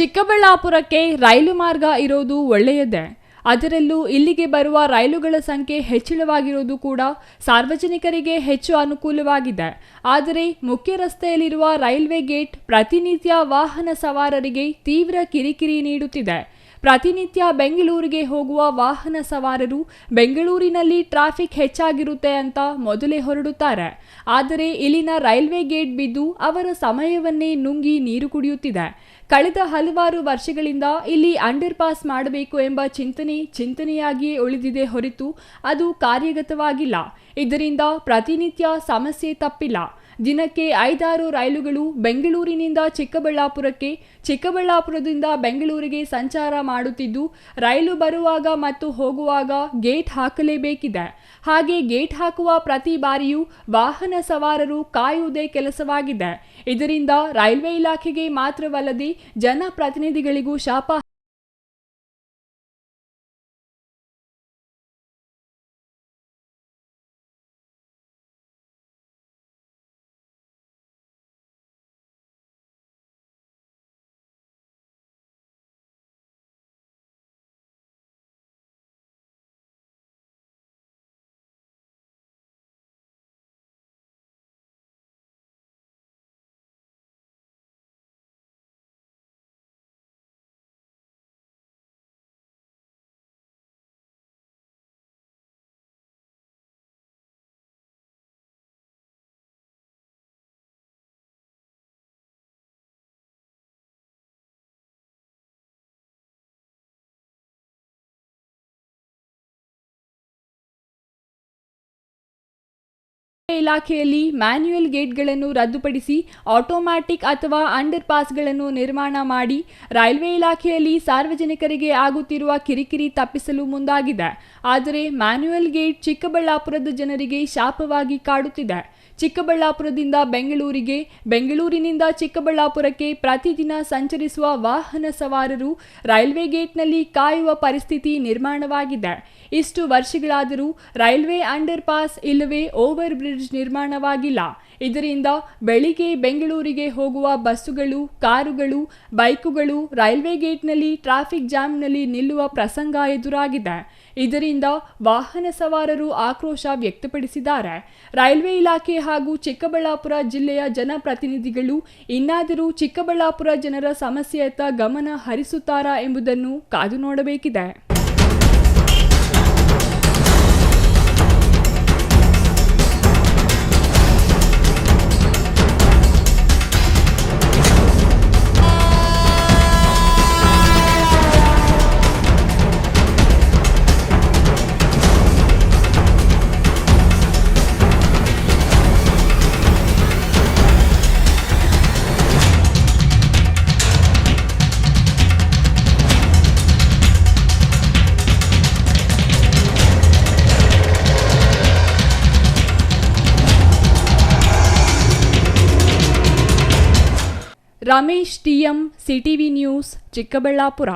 ಚಿಕ್ಕಬಳ್ಳಾಪುರಕ್ಕೆ ರೈಲು ಮಾರ್ಗ ಇರೋದು ಒಳ್ಳೆಯದೇ. ಅದರಲ್ಲೂ ಇಲ್ಲಿಗೆ ಬರುವ ರೈಲುಗಳ ಸಂಖ್ಯೆ ಹೆಚ್ಚಳವಾಗಿರೋದು ಕೂಡ ಸಾರ್ವಜನಿಕರಿಗೆ ಹೆಚ್ಚು ಅನುಕೂಲವಾಗಿದೆ. ಆದರೆ ಮುಖ್ಯ ರಸ್ತೆಯಲ್ಲಿರುವ ರೈಲ್ವೆ ಗೇಟ್ ಪ್ರತಿನಿತ್ಯ ವಾಹನ ಸವಾರರಿಗೆ ತೀವ್ರ ಕಿರಿಕಿರಿ ನೀಡುತ್ತಿದೆ. ಪ್ರತಿನಿತ್ಯ ಬೆಂಗಳೂರಿಗೆ ಹೋಗುವ ವಾಹನ ಸವಾರರು ಬೆಂಗಳೂರಿನಲ್ಲಿ ಟ್ರಾಫಿಕ್ ಹೆಚ್ಚಾಗಿರುತ್ತೆ ಅಂತ ಮೊದಲೇ ಹೊರಡುತ್ತಾರೆ. ಆದರೆ ಇಲ್ಲಿನ ರೈಲ್ವೆ ಗೇಟ್ ಬಿದ್ದು ಅವರ ಸಮಯವನ್ನೇ ನುಂಗಿ ನೀರು ಕುಡಿಯುತ್ತಿದೆ. ಕಳೆದ ಹಲವಾರು ವರ್ಷಗಳಿಂದ ಇಲ್ಲಿ ಅಂಡರ್ ಪಾಸ್ ಮಾಡಬೇಕು ಎಂಬ ಚಿಂತನೆ ಚಿಂತನೆಯಾಗಿಯೇ ಉಳಿದಿದೆ ಹೊರತು ಅದು ಕಾರ್ಯಗತವಾಗಿಲ್ಲ. ಇದರಿಂದ ಪ್ರತಿನಿತ್ಯ ಸಮಸ್ಯೆ ತಪ್ಪಿಲ್ಲ. ದಿನಕ್ಕೆ ಐದಾರು ರೈಲುಗಳು ಬೆಂಗಳೂರಿನಿಂದ ಚಿಕ್ಕಬಳ್ಳಾಪುರಕ್ಕೆ, ಚಿಕ್ಕಬಳ್ಳಾಪುರದಿಂದ ಬೆಂಗಳೂರಿಗೆ ಸಂಚಾರ ಮಾಡುತ್ತಿದ್ದು, ರೈಲು ಬರುವಾಗ ಮತ್ತು ಹೋಗುವಾಗ ಗೇಟ್ ಹಾಕಲೇಬೇಕಿದೆ. ಹಾಗೆ ಗೇಟ್ ಹಾಕುವ ಪ್ರತಿ ಬಾರಿಯೂ ವಾಹನ ಸವಾರರು ಕಾಯುವುದೇ ಕೆಲಸವಾಗಿದೆ. ಇದರಿಂದ ರೈಲ್ವೆ ಇಲಾಖೆಗೆ ಮಾತ್ರವಲ್ಲದೆ ಜನಪ್ರತಿನಿಧಿಗಳಿಗೂ ಶಾಪ ಇಲಾಖೆಯಲ್ಲಿ ಮ್ಯಾನ್ಯುಯಲ್ ಗೇಟ್ಗಳನ್ನು ರದ್ದುಪಡಿಸಿ ಆಟೋಮ್ಯಾಟಿಕ್ ಅಥವಾ ಅಂಡರ್ ಪಾಸ್ಗಳನ್ನು ನಿರ್ಮಾಣ ಮಾಡಿ ರೈಲ್ವೆ ಇಲಾಖೆಯಲ್ಲಿ ಸಾರ್ವಜನಿಕರಿಗೆ ಆಗುತ್ತಿರುವ ಕಿರಿಕಿರಿ ತಪ್ಪಿಸಲು ಮುಂದಾಗಿದೆ. ಆದರೆ ಮ್ಯಾನ್ಯುಯಲ್ ಗೇಟ್ ಚಿಕ್ಕಬಳ್ಳಾಪುರದ ಜನರಿಗೆ ಶಾಪವಾಗಿ ಕಾಡುತ್ತಿದೆ. ಚಿಕ್ಕಬಳ್ಳಾಪುರದಿಂದ ಬೆಂಗಳೂರಿಗೆ, ಬೆಂಗಳೂರಿನಿಂದ ಚಿಕ್ಕಬಳ್ಳಾಪುರಕ್ಕೆ ಪ್ರತಿದಿನ ಸಂಚರಿಸುವ ವಾಹನ ಸವಾರರು ರೈಲ್ವೆ ಗೇಟ್ನಲ್ಲಿ ಕಾಯುವ ಪರಿಸ್ಥಿತಿ ನಿರ್ಮಾಣವಾಗಿದೆ. ಇಷ್ಟು ವರ್ಷಗಳಾದರೂ ರೈಲ್ವೆ ಅಂಡರ್ ಪಾಸ್ ಇಲ್ಲವೇ ಓವರ್ ಬ್ರಿಡ್ಜ್ ನಿರ್ಮಾಣವಾಗಿಲ್ಲ. ಇದರಿಂದ ಬೆಳಿಗ್ಗೆ ಬೆಂಗಳೂರಿಗೆ ಹೋಗುವ ಬಸ್ಸುಗಳು, ಕಾರುಗಳು, ಬೈಕುಗಳು, ರೈಲ್ವೆ ಗೇಟ್ನಲ್ಲಿ ಟ್ರಾಫಿಕ್ ಜಾಮ್ನಲ್ಲಿ ನಿಲ್ಲುವ ಪ್ರಸಂಗ ಎದುರಾಗಿದೆ. ಇದರಿಂದ ವಾಹನ ಸವಾರರು ಆಕ್ರೋಶ ವ್ಯಕ್ತಪಡಿಸಿದ್ದಾರೆ. ರೈಲ್ವೆ ಇಲಾಖೆ ಹಾಗೂ ಚಿಕ್ಕಬಳ್ಳಾಪುರ ಜಿಲ್ಲೆಯ ಜನಪ್ರತಿನಿಧಿಗಳು ಇನ್ನಾದರೂ ಚಿಕ್ಕಬಳ್ಳಾಪುರ ಜನರ ಸಮಸ್ಯೆಯತ್ತ ಗಮನ ಹರಿಸುತ್ತಾರಾ ಎಂಬುದನ್ನು ಕಾದು ನೋಡಬೇಕಿದೆ. Ramesh TM CTV news Chikkaballapur